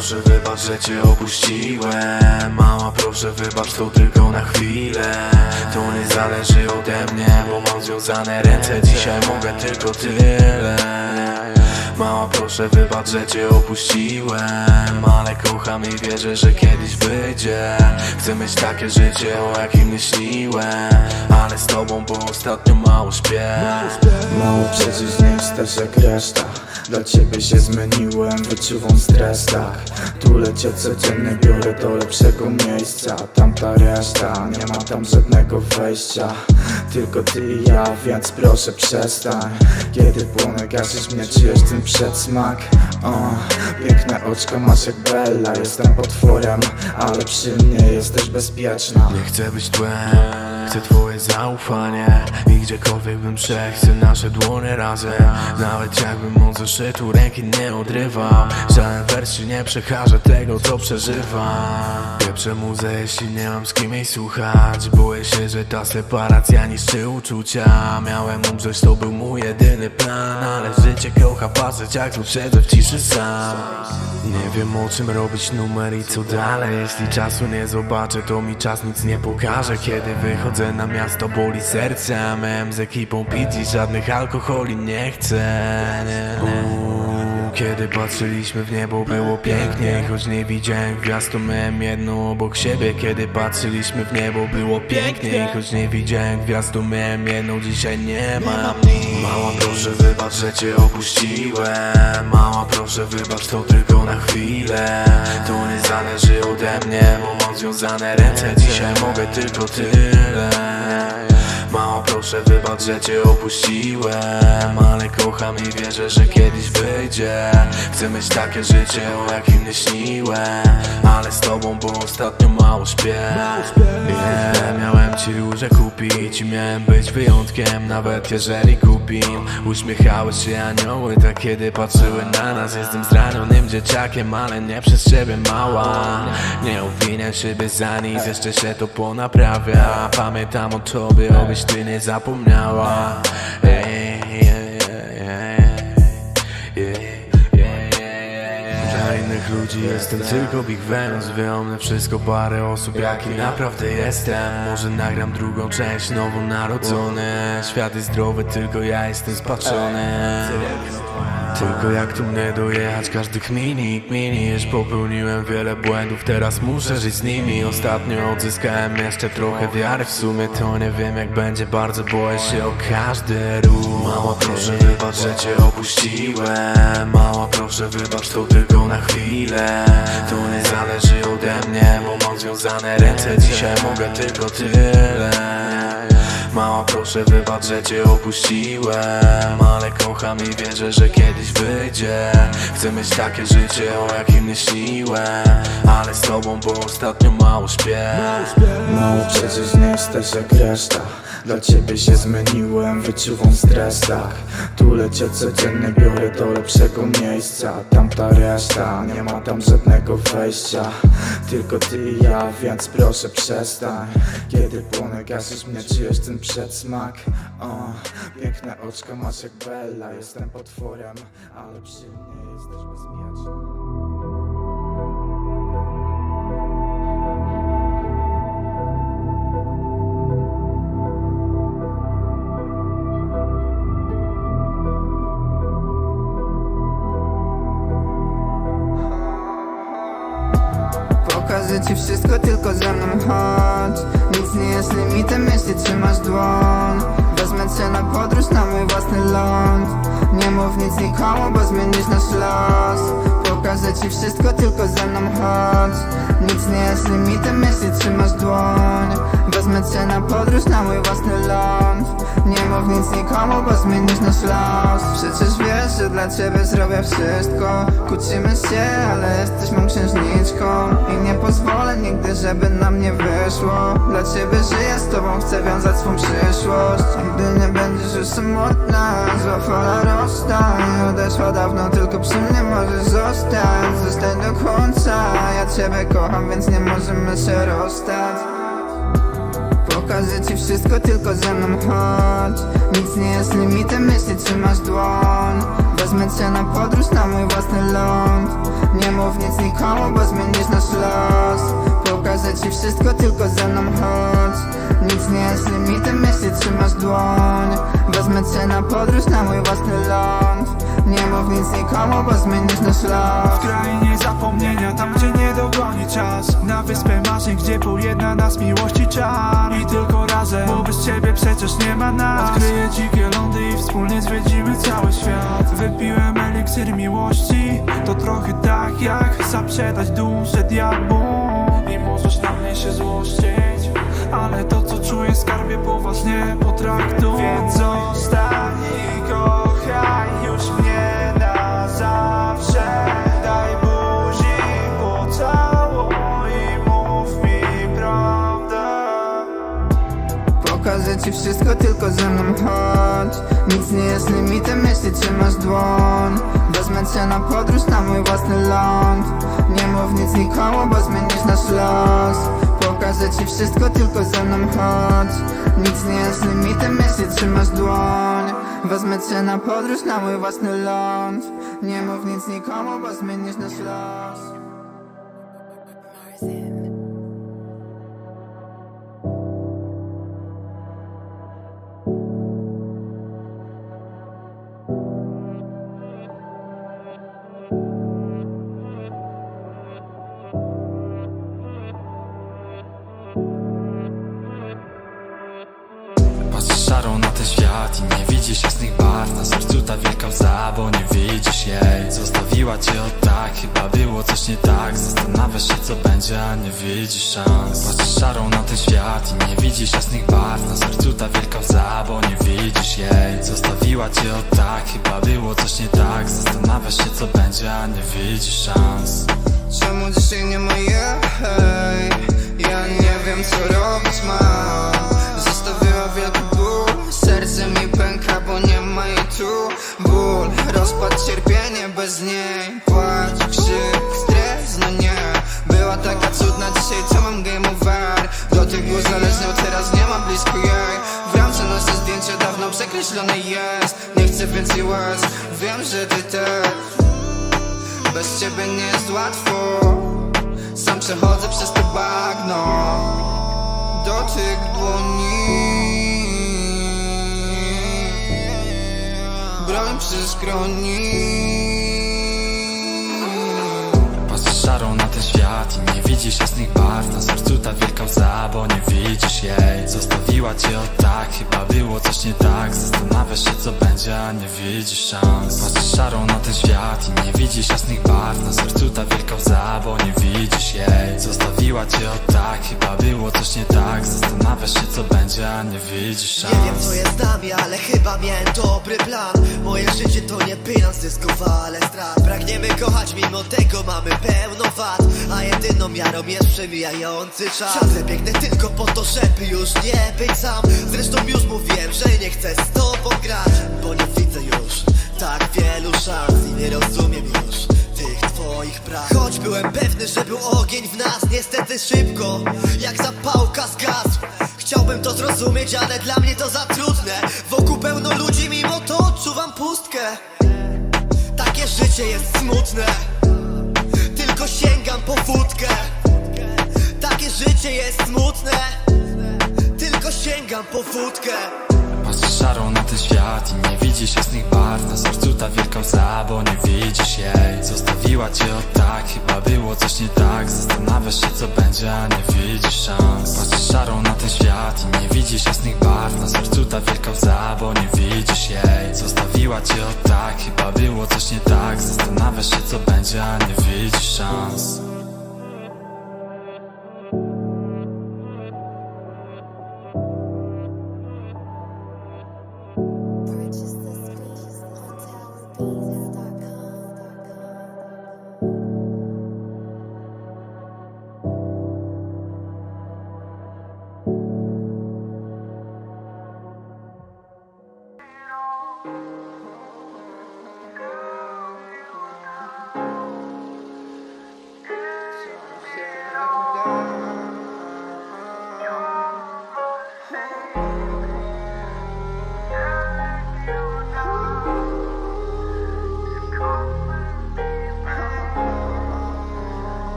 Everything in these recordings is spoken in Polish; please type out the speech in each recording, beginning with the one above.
proszę wybacz, że cię opuściłem. Mała proszę wybacz, to tylko na chwilę. To nie zależy ode mnie, bo mam związane ręce. Dzisiaj mogę tylko tyle. Mała proszę wybacz, że cię opuściłem. Ale kocham i wierzę, że kiedyś wyjdzie. Chcę mieć takie życie, o jakim nie śniłem Ale z tobą, bo ostatnio mało śpię. Mało przecież nie jesteś jak reszta Dla ciebie się zmieniłem, wyczuwam stres, tak. Tu cię codziennie biorę do lepszego miejsca. Tamta reszta, nie ma tam żadnego wejścia. Tylko ty i ja, więc proszę przestań. Kiedy płonę, gasisz mnie, czujesz ten przedsmak. O, Piękne oczko masz jak Bella Jestem potworem, ale przy mnie jesteś bezpieczna. Nie chcę być tłem, chcę twoje zaufanie I gdziekolwiek bym szedł, chcę nasze dłonie razem. Nawet jakbym od zeszytu ręki nie odrywał Żaden wersji nie przekaże tego, co przeżywam. Pieprzę muzę, jeśli nie mam z kim jej słuchać. Boję się, że ta separacja niszczy uczucia. Miałem umrzeć, to był mój jedyny plan. Ale życie kocha patrzeć, jak tu siedzę w ciszy sam. Nie wiem o czym robić numer i co dalej. Jeśli czasu nie zobaczę, to mi czas nic nie pokaże. Kiedy wychodzę na miasto, boli serce A miałem z ekipą pić i żadnych alkoholi nie chcę nie, nie. Kiedy patrzyliśmy w niebo było pięknie Choć nie widziałem gwiazd, to miałem jedną obok siebie. Kiedy patrzyliśmy w niebo było pięknie Choć nie widziałem gwiazd, to miałem jedną Dzisiaj nie mam nic Mała proszę wybacz, że cię opuściłem. Mała proszę wybacz, to tylko na chwilę. To nie zależy ode mnie, bo mam związane ręce. Dzisiaj mogę tylko tyle Mała proszę wybacz, że cię opuściłem Ale kocham i wierzę, że kiedyś wyjdzie. Chcę mieć takie życie, o jakim nie śniłem Ale z tobą, bo ostatnio mało śpię. Yeah, Miałem ci róże kupić miałem być wyjątkiem Nawet jeżeli kupim Uśmiechały się anioły, tak kiedy patrzyły na nas Jestem zranionym dzieciakiem, ale nie przez ciebie mała. Nie obwiniam siebie za nic, jeszcze się to ponaprawia Pamiętam o tobie, obyś ty nie zapomniała Ej. Dla innych ludzi jestem tylko Big Venus Wyomnę wszystko parę osób jaki naprawdę jestem. Może nagram drugą część nowonarodzony Świat jest zdrowy, tylko ja jestem spaczony tylko jak tu mnie dojechać każdych mini, mini Już popełniłem wiele błędów, teraz muszę żyć z nimi. Ostatnio odzyskałem jeszcze trochę wiary. W sumie to nie wiem jak będzie, bardzo boję się o każdy ruch. Mała proszę wybacz, że cię opuściłem. Mała proszę wybacz, to tylko na chwilę. To nie zależy ode mnie, bo mam związane ręce. Dzisiaj mogę tylko tyle Mała proszę wybacz, że cię opuściłem. Ale kocham i wierzę, że kiedyś wyjdzie. Chcę mieć takie życie, o jakim nie śniłem. Ale z tobą, bo ostatnio mało śpię. Mało przecież nie jesteś jak reszta. Dla ciebie się zmieniłem, wyczuwam stres, tak. Tu cię codziennie biorę do lepszego miejsca. Tamta reszta, nie ma tam żadnego wejścia. Tylko ty i ja, więc proszę przestań. Kiedy płonę, gasisz mnie, czujesz ten przedsmak o, Piękne oczko masz jak Bella Jestem potworem, ale przy mnie jesteś bezpieczny Ci wszystko, tylko ze mną chodź. Nic nie jest limitem, jeśli trzymasz dłoń. Wezmę cię na podróż, na mój własny ląd. Nie mów nic nikomu, bo zmienisz nasz los. Pokażę ci wszystko, tylko ze mną chodź. Nic nie jest limitem, jeśli trzymasz dłoń. Wezmę cię na podróż, na mój własny ląd Nie mów nic nikomu, bo zmienisz nasz los. Przecież wiesz, że dla ciebie zrobię wszystko. Kłócimy się, ale jesteś mą księżniczką. I nie pozwolę nigdy, żeby nam nie wyszło. Dla ciebie żyję z tobą, chcę wiązać swą przyszłość. Nigdy nie będziesz już samotna Zła fala rozstań Odeszła dawno, tylko przy mnie możesz zostać. Zostań do końca Ja ciebie kocham, więc nie możemy się rozstać Pokażę ci wszystko, tylko ze mną chodź. Nic nie jest limitem, jeśli trzymasz dłoń. Wezmę cię na podróż, na mój własny ląd. Nie mów nic nikomu, bo zmienisz nasz los. Pokażę ci wszystko, tylko ze mną chodź. Nic nie jest limitem, jeśli trzymasz dłoń. Wezmę cię na podróż, na mój własny ląd. Nie mów nic nikomu, bo zmienisz nasz los. W krainie zapomnienia, nie ma nas. Odkryję dzikie lądy i wspólnie zwiedzimy cały świat. Wypiłem eliksir miłości, to trochę tak jak Zaprzedać duszę diabłu. I możesz na mnie się złościć Ale to co czuję skarbie poważnie potraktuj Więc zostań i kochaj już mnie Pokażę ci wszystko, tylko ze mną. Chodź Nic nie jest limitem, jeśli trzymasz dłoń. Wezmę cię na podróż, na mój własny ląd. Nie mów nic nikomu, bo zmienisz nasz los. Pokażę ci wszystko, tylko ze mną. Chodź Nic nie jest limitem, jeśli trzymasz dłoń. Wezmę cię na podróż, na mój własny ląd. Nie mów nic nikomu, bo zmienisz nasz los i nie widzisz jasnych barw. Na sercu ta wielka łza, bo nie widzisz jej. Zostawiła cię od tak, chyba było coś nie tak. Zastanawiasz się co będzie, a nie widzisz szans. Patrzysz szarą na ten świat i nie widzisz jasnych barw. Na sercu ta wielka łza, bo nie widzisz jej. Zostawiła cię od tak, chyba było coś nie tak. Zastanawiasz się co będzie, a nie widzisz szans. Czemu dzisiaj nie ma je? Hej, ja nie wiem co robić mam Ból, rozpad, cierpienie bez niej. Płacz, krzyk, stres, no nie. Była taka cudna, dzisiaj co mam game over Do tych uzależniał, teraz nie ma blisko jej. W ramce nasze zdjęcie dawno przekreślone jest. Nie chcę więcej łez, wiem, że ty też. Bez ciebie nie jest łatwo. Sam przechodzę przez to bagno. Dotyk dłoni Skroni Patrzysz szarą na ten świat i nie widzisz jasnych barw. Na sercu ta wielka łza, bo nie widzisz jej. Zostawiła cię od tak, chyba było coś nie tak. Zastanawiasz się co będzie, a nie widzisz szans. Szarą na ten świat i nie widzisz jasnych barw. Na sercu ta wielka łza, bo nie widzisz jej. Zostawiła cię od tak, chyba było coś nie tak. Zastanawiasz nie widzisz szans Nie wiem co jest z nami, ale chyba miałem dobry plan. Moje życie to nie bilans dyskowa, ale strat. Pragniemy kochać, mimo tego mamy pełno wad. A jedyną miarą jest przemijający czas. Ciągle biegnę tylko po to, żeby już nie być sam. Zresztą już mówiłem, że nie chcę z tobą grać Bo nie widzę już tak wielu szans I nie rozumiem już tych twoich praw Choć byłem pewny, że był ogień w nas Niestety szybko, jak zapałka zgasł Chciałbym to zrozumieć, ale dla mnie to za trudne. Wokół pełno ludzi, mimo to odczuwam pustkę. Takie życie jest smutne. Tylko sięgam po wódkę. Takie życie jest smutne. Tylko sięgam po wódkę Patrzysz szarą na ten świat i nie widzisz jasnych barw. Na sercu ta wielka łza, bo nie widzisz jej. Zostawiła cię od tak, chyba było coś nie tak. Zastanawiasz się co będzie, a nie widzisz szans. Patrzysz szarą na ten świat i nie widzisz jasnych barw. Na sercu ta wielka łza, bo nie widzisz jej. Zostawiła cię od tak, chyba było coś nie tak. Zastanawiasz się co będzie, a nie widzisz szans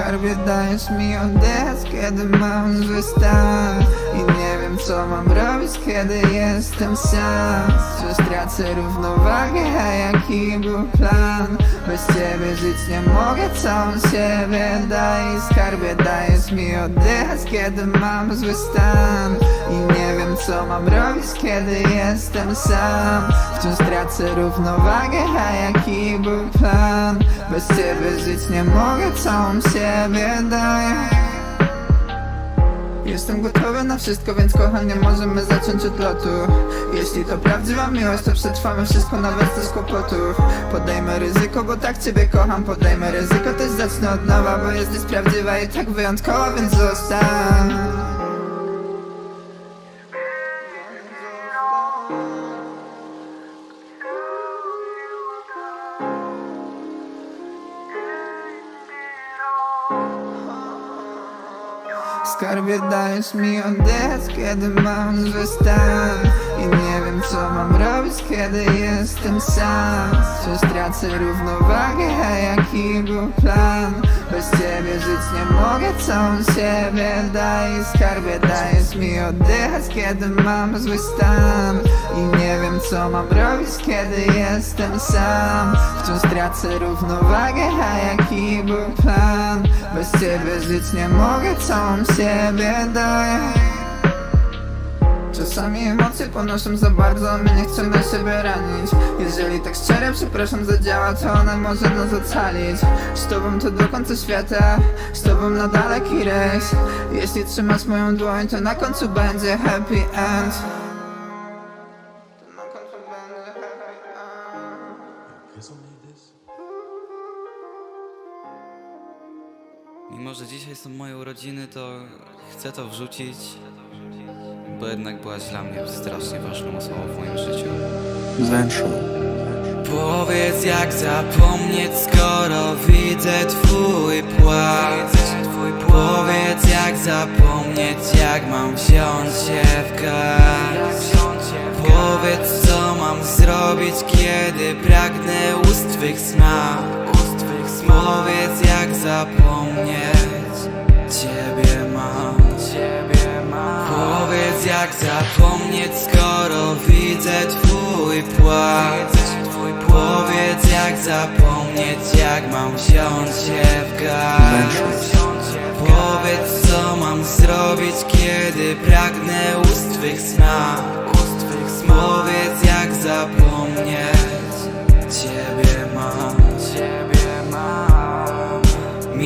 Skarbie dajesz mi oddech, kiedy mam zły stan I nie wiem co mam robić, kiedy jestem sam Czy stracę równowagę, a jaki był plan? Bez ciebie żyć nie mogę, całą siebie daj Skarbie dajesz mi oddychać, kiedy mam zły stan. I nie wiem co mam robić, kiedy jestem sam. Wciąż tracę równowagę, a jaki był plan? Bez ciebie żyć nie mogę, całą siebie daję Jestem gotowy na wszystko, więc kochanie możemy zacząć od lotu. Jeśli to prawdziwa miłość, to przetrwamy wszystko nawet bez kłopotów Podejmę ryzyko, bo tak ciebie kocham. Podejmę ryzyko, też zacznę od nowa Bo jesteś prawdziwa i tak wyjątkowa, więc zostań Skarbie dajesz mi oddech, kiedy mam zły stan I nie wiem co mam robić, kiedy jestem sam Czy stracę równowagę, a jaki był plan? Bez ciebie żyć nie mogę, całą siebie daj Skarbie dajesz mi oddychać, kiedy mam zły stan. I nie wiem co mam robić, kiedy jestem sam. Wciąż tracę równowagę, a jaki był plan? Bez ciebie żyć nie mogę, całą siebie daję Czasami emocje ponoszą za bardzo, a my nie chcemy siebie ranić. Jeżeli tak szczerze przepraszam zadziała, to ona może nas ocalić. Z tobą to do końca świata, z tobą na daleki rejs. Jeśli trzymasz moją dłoń, to na końcu będzie happy end. To na końcu będzie happy end. Mimo, że dzisiaj są moje urodziny, to chcę to wrzucić, bo jednak byłaś dla mnie strasznie ważną osobą w moim życiu. Powiedz jak zapomnieć, skoro widzę twój płacz. Powiedz jak zapomnieć, jak mam wziąć się w garść. Powiedz co mam zrobić, kiedy pragnę ust twych smak Powiedz jak zapomnieć Ciebie mam jak zapomnieć skoro widzę twój płacz. Powiedz jak zapomnieć jak mam wziąć się w garść. Powiedz co mam zrobić kiedy pragnę ust twych smak Powiedz jak zapomnieć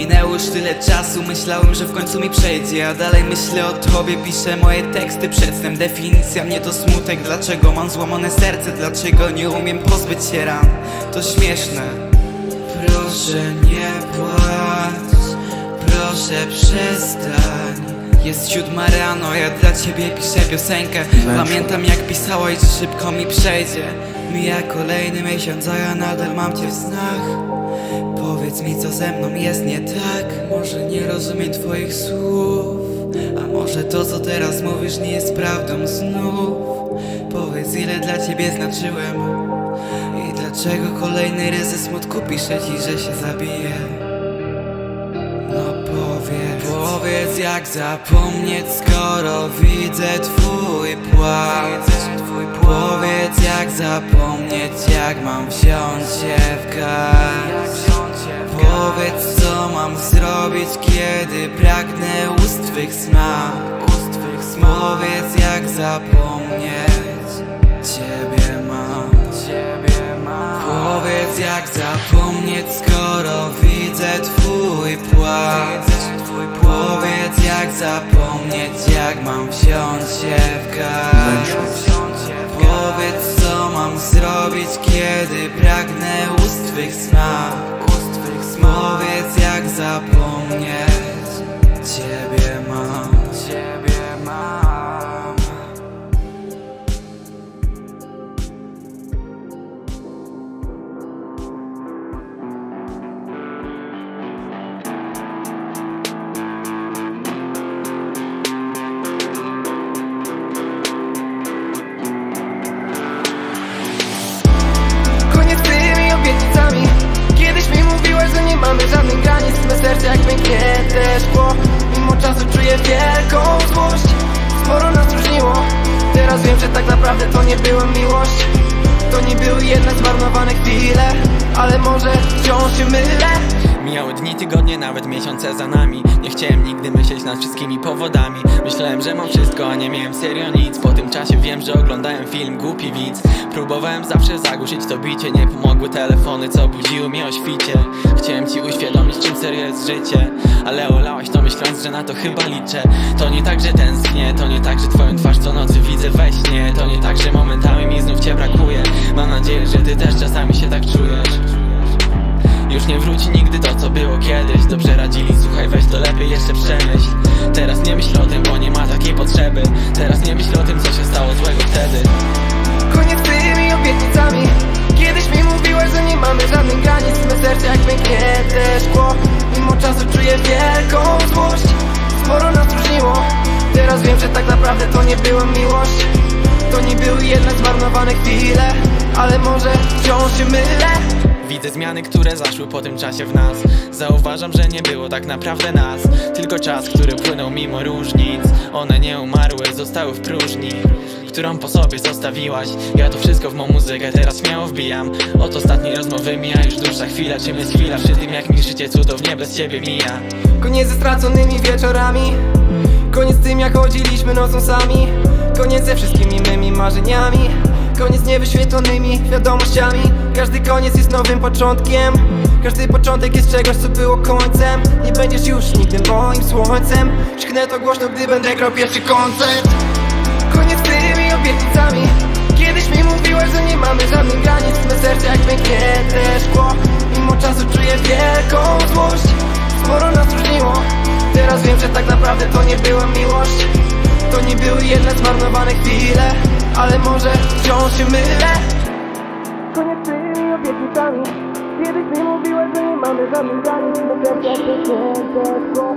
Minęło już tyle czasu, myślałem, że w końcu mi przejdzie A dalej myślę o tobie, piszę moje teksty przed snem. Definicja mnie to smutek, dlaczego mam złamane serce Dlaczego nie umiem pozbyć się ran, to śmieszne. Proszę nie płacz, proszę przestań. Jest siódma rano, ja dla ciebie piszę piosenkę. Pamiętam jak pisałaś, że szybko mi przejdzie. Mija kolejny miesiąc, a ja nadal mam cię w snach Powiedz mi co ze mną jest nie tak. Może nie rozumiem twoich słów. A może to co teraz mówisz nie jest prawdą znów? Powiedz ile dla ciebie znaczyłem. I dlaczego kolejny ze smutku piszę ci, że się zabiję? No powiedz. Powiedz jak zapomnieć skoro widzę twój płacz. Powiedz jak zapomnieć jak mam wziąć się w garść Powiedz co mam zrobić kiedy pragnę ust twych smak Powiedz jak zapomnieć. Ciebie mam. Powiedz jak zapomnieć skoro widzę twój płacz. Powiedz jak zapomnieć jak mam wziąć się w garść. Powiedz co mam zrobić kiedy pragnę ust twych smak zapomnieć Ciebie jak pęknie te szkło Mimo czasu czuję wielką złość. Sporo nas różniło. Teraz wiem, że tak naprawdę to nie była miłość. To nie były jednak zmarnowane chwile Ale może wciąż się mylę Mijały dni, tygodnie, nawet miesiące za nami. Nie chciałem nigdy myśleć nad wszystkimi powodami. Myślałem, że mam wszystko, a nie miałem serio nic. Po tym czasie wiem, że oglądałem film Głupi widz. Próbowałem zawsze zagłuszyć to bicie. Nie pomogły telefony, co budziły mnie o świcie. Chciałem ci uświadomić, czym serio jest życie. Ale olałaś to myśląc, że na to chyba liczę. To nie tak, że tęsknię. To nie tak, że twoją twarz co nocy widzę we śnie. To nie tak, że momentami mi znów cię brakuje. Mam nadzieję, że ty też czasami się tak czujesz już nie wróci nigdy to, co było kiedyś. Dobrze radzili, słuchaj, weź to lepiej jeszcze przemyśl Teraz nie myśl o tym, bo nie ma takiej potrzeby. Teraz nie myśl o tym, co się stało złego wtedy. Koniec z tymi obietnicami. Kiedyś mi mówiłaś, że nie mamy żadnych granic. Me serce jak pęknięte szkło Mimo czasu czuję wielką złość. Sporo nas różniło. Teraz wiem, że tak naprawdę to nie była miłość. To nie były jednak zmarnowane chwile Ale może wciąż się mylę Widzę zmiany, które zaszły po tym czasie w nas. Zauważam, że nie było tak naprawdę nas. Tylko czas, który płynął mimo różnic. One nie umarły, zostały w próżni. Którą po sobie zostawiłaś? Ja to wszystko w mą muzykę teraz śmiało wbijam. Od ostatniej rozmowy mija już dłuższa chwila. Czym jest chwila przy tym jak mi życie cudownie bez ciebie mija? Koniec ze straconymi wieczorami. Koniec z tym jak chodziliśmy nocą sami. Koniec ze wszystkimi mymi marzeniami Koniec niewyświetlonymi wiadomościami. Każdy koniec jest nowym początkiem. Każdy początek jest czegoś co było końcem. Nie będziesz już nigdy moim słońcem. Szknę to głośno gdy będę grał pierwszy koncert. Koniec z tymi obietnicami. Kiedyś mi mówiłaś, że nie mamy żadnych granic. Me serce jak pęknięte szkło Mimo czasu czuję wielką złość. Sporo nas różniło. Teraz wiem, że tak naprawdę to nie była miłość To nie były jednak zmarnowane chwile Ale może wciąż się mylę? Koniec tymi obietnicami. Kiedyś mi mówiłaś, że nie mamy żadnych granic. Me serce jak pęknięte szkło